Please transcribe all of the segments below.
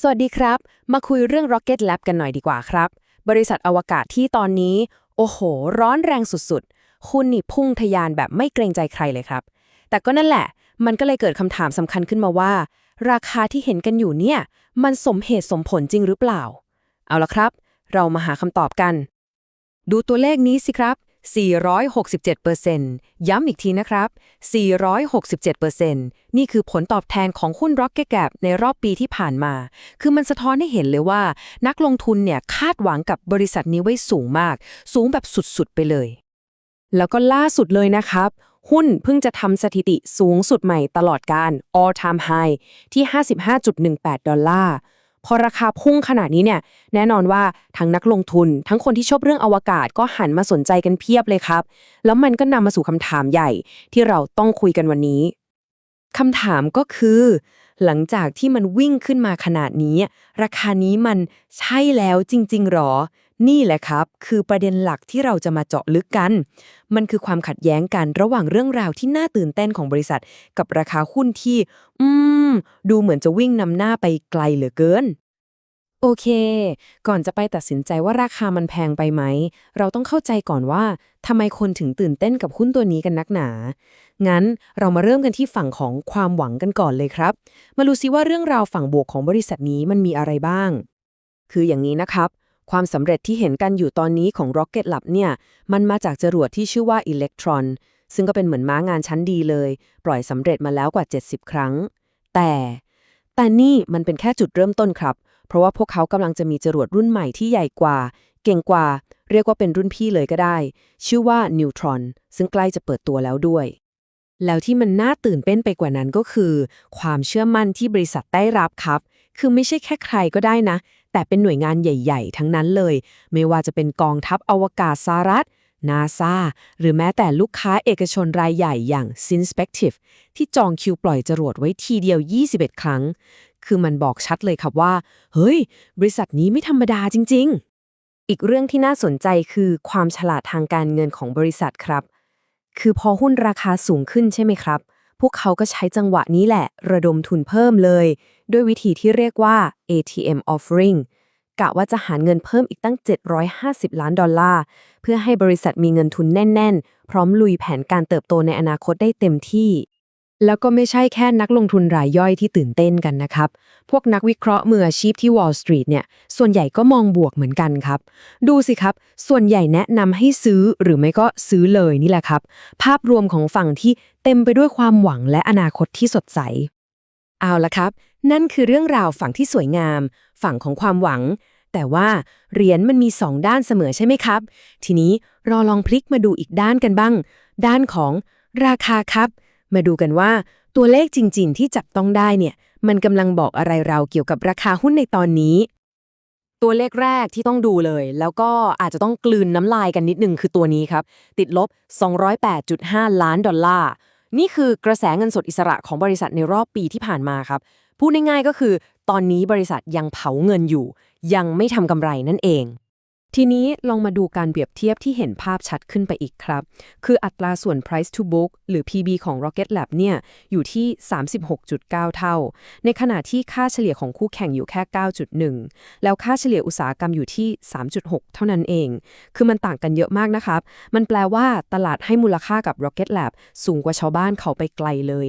สวัสดีครับ มาคุยเรื่อง Rocket Lab กันหน่อยดีกว่าครับ บริษัทอวกาศที่ตอนนี้ โอ้โห ร้อนแรงสุดๆ คุณนี่พุ่งทะยานแบบไม่เกรงใจใครเลยครับ แต่ก็นั่นแหละ มันก็เลยเกิดคำถามสำคัญขึ้นมาว่า ราคาที่เห็นกันอยู่เนี่ย มันสมเหตุสมผลจริงหรือเปล่า เอาละครับ เรามาหาคำตอบกัน ดูตัวเลขนี้สิครับ 467%ย้ำอีกทีนะครับ 467%นี่คือผลตอบแทนของหุ้น Rocket Gap ในรอบปีที่ผ่านมา คือมันสะท้อนให้เห็นเลยว่า นักลงทุนเนี่ยคาดหวังกับบริษัทนี้ไว้สูงมาก สูงแบบสุดๆไปเลย แล้วก็ล่าสุดเลยนะครับ หุ้นเพิ่งจะทำสถิติสูงสุดใหม่ตลอดการ all time high ที่ 55.18 ดอลลาร์ พอราคาพุ่งขนาดนี้เนี่ยแน่นอนว่าทั้งนักลงทุน ทั้งคนที่ชอบเรื่องอวกาศก็หันมาสนใจกันเพียบเลยครับ แล้วมันก็นำมาสู่คำถามใหญ่ที่เราต้องคุยกันวันนี้คำถามก็คือ หลังจากที่มันวิ่งขึ้นมาขนาดนี้ ราคานี้มันใช่แล้วจริง ๆหรอ นี่แหละครับ คือประเด็นหลักที่เราจะมาเจาะลึกกัน มันคือความขัดแย้งกันระหว่างเรื่องราวที่น่าตื่นเต้นของบริษัท กับราคาหุ้นที่ อืม ดูเหมือนจะวิ่งนำหน้าไปไกลเหลือเกิน โอเค ก่อนจะไปตัดสินใจว่าราคามันแพงไปไหม เราต้องเข้าใจก่อนว่าทำไมคนถึงตื่นเต้นกับหุ้นตัวนี้กันนักหนา งั้นเรามาเริ่มกันที่ฝั่งของความหวังกันก่อนเลยครับ มาดูซิว่าเรื่องราวฝั่งบวกของบริษัทนี้มันมีอะไรบ้าง คืออย่างนี้นะครับ ความสำเร็จที่เห็นกันอยู่ตอนนี้ของ Rocket Lab เนี่ย มันมาจากจรวดที่ชื่อว่า Electron ซึ่งก็เป็นเหมือนม้างานชั้นดีเลย ปล่อยสำเร็จมาแล้วกว่า 70 ครั้ง แต่ แต่นี่มันเป็นแค่จุดเริ่มต้นครับ เพราะว่าพวกเขากำลังจะมีจรวดรุ่นใหม่ที่ใหญ่กว่า เก่งกว่า เรียกว่าเป็นรุ่นพี่เลยก็ได้ ชื่อว่า Neutron ซึ่งใกล้จะเปิดตัวแล้วด้วยแล้วที่มันน่าตื่นเต้นไปกว่านั้นก็คือ ความเชื่อมั่นที่บริษัทได้รับครับ คือไม่ใช่แค่ใครก็ได้นะ แต่เป็นหน่วยงานใหญ่ ๆ ทั้งนั้นเลย ไม่ว่าจะเป็นกองทัพอวกาศสหรัฐนาซาหรือแม้แต่ลูกค้าเอกชนรายใหญ่อย่าง Synspective ที่จองคิวปล่อยจรวดไว้ทีเดียว 21 ครั้ง คือมันบอกชัดเลยครับว่า เฮ้ย บริษัทนี้ไม่ธรรมดาจริง ๆ อีกเรื่องที่น่าสนใจคือความฉลาดทางการเงินของบริษัทครับ คือพอหุ้นราคาสูงขึ้นใช่ไหมครับ พวกเขาก็ใช้จังหวะนี้แหละ ระดมทุนเพิ่มเลย ด้วยวิธีที่เรียกว่า ATM offering กะว่าจะหาเงินเพิ่มอีกตั้ง 750 ล้านดอลลาร์ เพื่อให้บริษัทมีเงินทุนแน่น ๆ พร้อมลุยแผนการเติบโตในอนาคตได้เต็มที่ แล้วก็ไม่ใช่แค่นักลงทุนรายย่อยที่ตื่นเต้นกันนะครับ พวกนักวิเคราะห์มืออาชีพที่ Wall Street เนี่ย ส่วนใหญ่ก็มองบวกเหมือนกันครับ ดูสิครับ ส่วนใหญ่แนะนำให้ซื้อหรือไม่ก็ซื้อเลยนี่แหละครับ ภาพรวมของฝั่งที่เต็มไปด้วยความหวังและอนาคตที่สดใสเอาละครับ นั่นคือเรื่องราวฝั่งที่สวยงาม ฝั่งของความหวัง แต่ว่าเหรียญมันมีสองด้านเสมอใช่ไหมครับ ทีนี้รอลองพลิกมาดูอีกด้านกันบ้าง ด้านของราคาครับ มาดูกันว่าตัวเลขจริง ๆ ที่จับต้องได้เนี่ยมันกำลังบอกอะไรเราเกี่ยวกับราคาหุ้นในตอนนี้ ตัวเลขแรกที่ต้องดูเลย แล้วก็อาจจะต้องกลืนน้ำลายกันนิดนึงคือตัวนี้ครับ ติดลบ 208.5 ล้านดอลลาร์ นี่คือกระแสเงินสดอิสระของบริษัทในรอบปีที่ผ่านมาครับ พูดง่ายๆก็คือ ตอนนี้บริษัทยังเผาเงินอยู่ ยังไม่ทำกำไรนั่นเอง ทีนี้ลองมาดูการเปรียบเทียบที่เห็นภาพชัดขึ้นไปอีกครับ คืออัตราส่วน price to book หรือ PB ของ Rocket Lab เนี่ยอยู่ที่ 36.9 เท่า ในขณะที่ค่าเฉลี่ยของคู่แข่งอยู่แค่ 9.1 แล้วค่าเฉลี่ยอุตสาหกรรมอยู่ที่ 3.6 เท่านั้นเอง คือมันต่างกันเยอะมากนะครับ มันแปลว่าตลาดให้มูลค่ากับ Rocket Lab สูงกว่าชาวบ้านเขาไปไกลเลย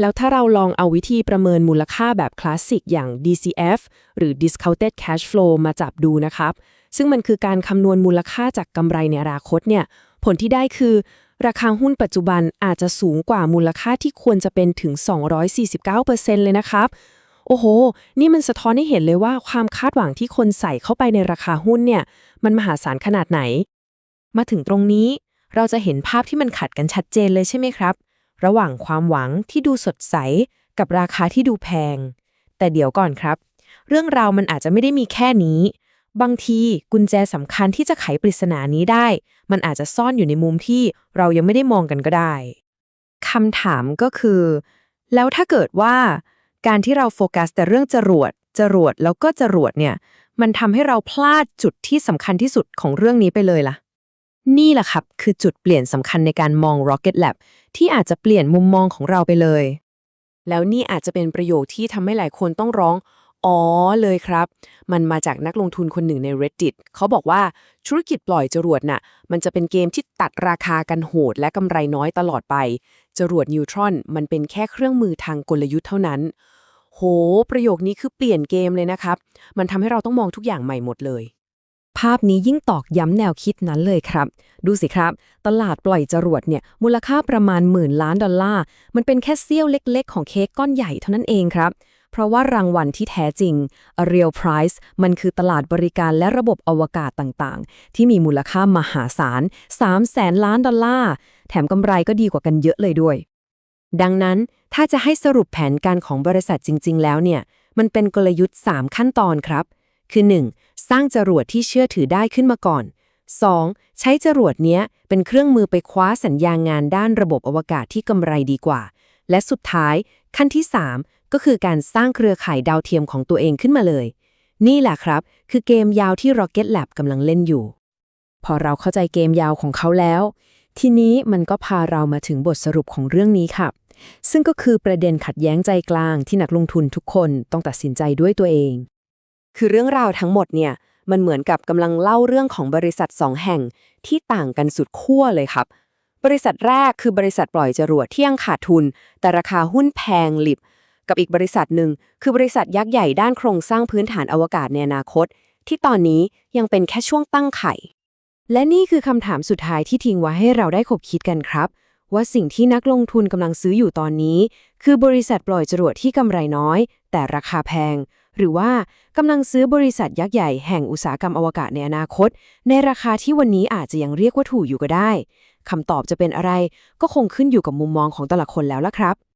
แล้วถ้าเราลองเอาวิธีประเมินมูลค่าแบบคลาสสิกอย่าง DCF หรือ Discounted Cash Flow มาจับดูนะครับ ซึ่งมันคือการคำนวณมูลค่าจากกำไรในอนาคตเนี่ย ผลที่ได้คือ ราคาหุ้นปัจจุบันอาจจะสูงกว่ามูลค่าที่ควรจะเป็นถึง 249%เลยนะครับ โอ้โห นี่มันสะท้อนให้เห็นเลยว่าความคาดหวังที่คนใส่เข้าไปในราคาหุ้นเนี่ย มันมหาศาลขนาดไหน มาถึงตรงนี้ เราจะเห็นภาพที่มันขัดกันชัดเจนเลยใช่ไหมครับ ระหว่างความหวังที่ดูสดใส กับราคาที่ดูแพง แต่เดี๋ยวก่อนครับ เรื่องราวมันอาจจะไม่ได้มีแค่นี้ บางทีกุญแจสำคัญที่จะไขปริศนานี้ได้ มันอาจจะซ่อนอยู่ในมุมที่เรายังไม่ได้มองกันก็ได้คำถามก็คือ แล้วถ้าเกิดว่า การที่เราโฟกัสแต่เรื่องจรวด จรวดแล้วก็จรวดเนี่ย มันทำให้เราพลาดจุดที่สำคัญที่สุดของเรื่องนี้ไปเลยล่ะ นี่แหละครับ คือจุดเปลี่ยนสำคัญในการมอง Rocket Lab ที่อาจจะเปลี่ยนมุมมองของเราไปเลย แล้วนี่อาจจะเป็นประโยคที่ทำให้หลายคนต้องร้อง อ๋อเลยครับ มันมาจากนักลงทุนคนหนึ่งใน Reddit เขาบอกว่าธุรกิจปล่อยจรวดน่ะ มันจะเป็นเกมที่ตัดราคากันโหด และกำไรน้อยตลอดไป จรวดนิวทรอน มันเป็นแค่เครื่องมือทางกลยุทธ์เท่านั้น โห ประโยคนี้คือเปลี่ยนเกมเลยนะครับ มันทำให้เราต้องมองทุกอย่างใหม่หมดเลย ภาพนี้ยิ่งตอกย้ำแนวคิดนั้นเลยครับ ดูสิครับ ตลาดปล่อยจรวดเนี่ย มูลค่าประมาณหมื่นล้านดอลลาร์ มันเป็นแค่เสี้ยวเล็กๆ ของเค้กก้อนใหญ่เท่านั้นเองครับ เพราะว่ารางวัลที่แท้จริง a real prize มันคือตลาดบริการและระบบอวกาศต่างๆ ที่มีมูลค่ามหาศาล3แสนล้านดอลลาร์ แถมกำไรก็ดีกว่ากันเยอะเลยด้วย ดังนั้นถ้าจะให้สรุปแผนการของบริษัทจริง ๆ แล้วเนี่ย มันเป็นกลยุทธ์ 3 ขั้นตอนครับ คือ 1. สร้างจรวดที่เชื่อถือได้ขึ้นมาก่อน 2. ใช้จรวดเนี้ยเป็นเครื่องมือไปคว้าสัญญางานด้านระบบอวกาศที่กำไรดีกว่า และสุดท้าย ขั้นที่ 3 ก็คือการสร้างเครือข่ายดาวเทียมของตัวเองขึ้นมาเลย นี่แหละครับ คือเกมยาวที่ Rocket Lab กำลังเล่นอยู่ พอเราเข้าใจเกมยาวของเขาแล้ว ทีนี้มันก็พาเรามาถึงบทสรุปของเรื่องนี้ครับ ซึ่งก็คือประเด็นขัดแย้งใจกลางที่นักลงทุนทุกคนต้องตัดสินใจด้วยตัวเอง คือเรื่องราวทั้งหมดเนี่ยมันเหมือนกับกำลังเล่าเรื่องของบริษัทสองแห่งที่ต่างกันสุดขั้วเลยครับ บริษัทแรกคือบริษัทปล่อยจรวดที่ยังขาดทุน แต่ราคาหุ้นแพงหลิบ กับอีกบริษัทหนึ่งคือบริษัทยักษ์ใหญ่ด้านโครงสร้างพื้นฐานอวกาศในอนาคต ที่ตอนนี้ยังเป็นแค่ช่วงตั้งไข่ และนี่คือคำถามสุดท้ายที่ทิ้งไว้ให้เราได้คบคิดกันครับ ว่าสิ่งที่นักลงทุนกำลังซื้ออยู่ตอนนี้ คือบริษัทปล่อยจรวดที่กำไรน้อย แต่ราคาแพง หรือว่ากำลังซื้อบริษัทยักษ์ใหญ่แห่งอุตสาหกรรมอวกาศในอนาคต ในราคาที่วันนี้อาจจะยังเรียกว่าถูกอยู่ก็ได้คำตอบจะเป็นอะไรก็คงขึ้นอยู่กับมุมมองของแต่ละคนแล้วล่ะครับ